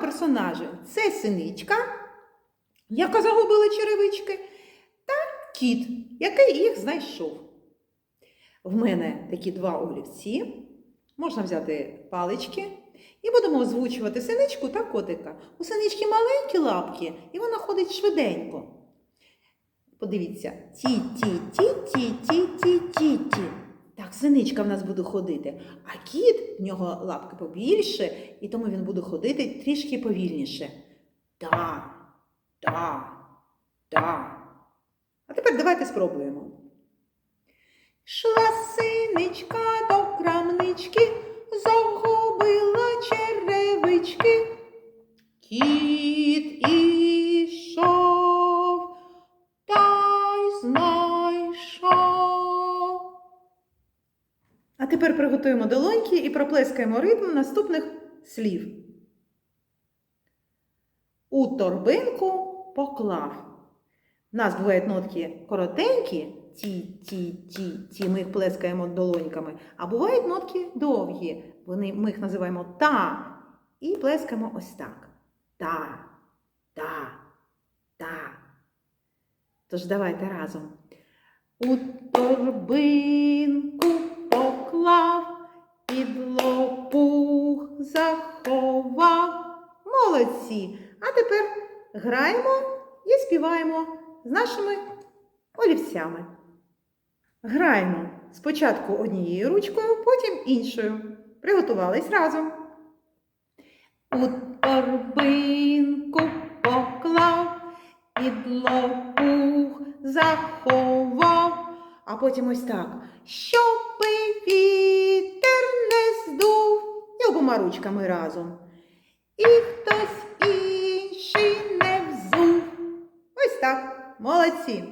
персонажі. Це синичка, яка загубила черевички, та кіт, який їх знайшов. В мене такі два олівці. Можна взяти палички і будемо озвучувати синичку та котика. У синички маленькі лапки, і вона ходить швиденько. Подивіться, ті-ті-ті-ті-ті-ті-ті-ті. Синичка в нас буде ходити. А кіт, в нього лапки побільше, і тому він буде ходити трішки повільніше. Та, та, та. А тепер давайте спробуємо. Шла синичка до крамнички, тепер приготуємо долоньки і проплескаємо ритм наступних слів. У торбинку поклав. У нас бувають нотки коротенькі, ті, ті, ті, ті, ми їх плескаємо долоньками, а бувають нотки довгі. Вони, ми їх називаємо та і плескаємо ось так. Та, та, та. Тож давайте разом. У торбинку поклав, під лопух заховав. Молодці! А тепер граємо і співаємо з нашими олівцями. Граємо спочатку однією ручкою, потім іншою. Приготувались разом. У торбинку поклав, під лопух заховав, а потім ось так. Щоби вітер не здув, і обома ручками разом. І хтось інший не взув. Ось так. Молодці.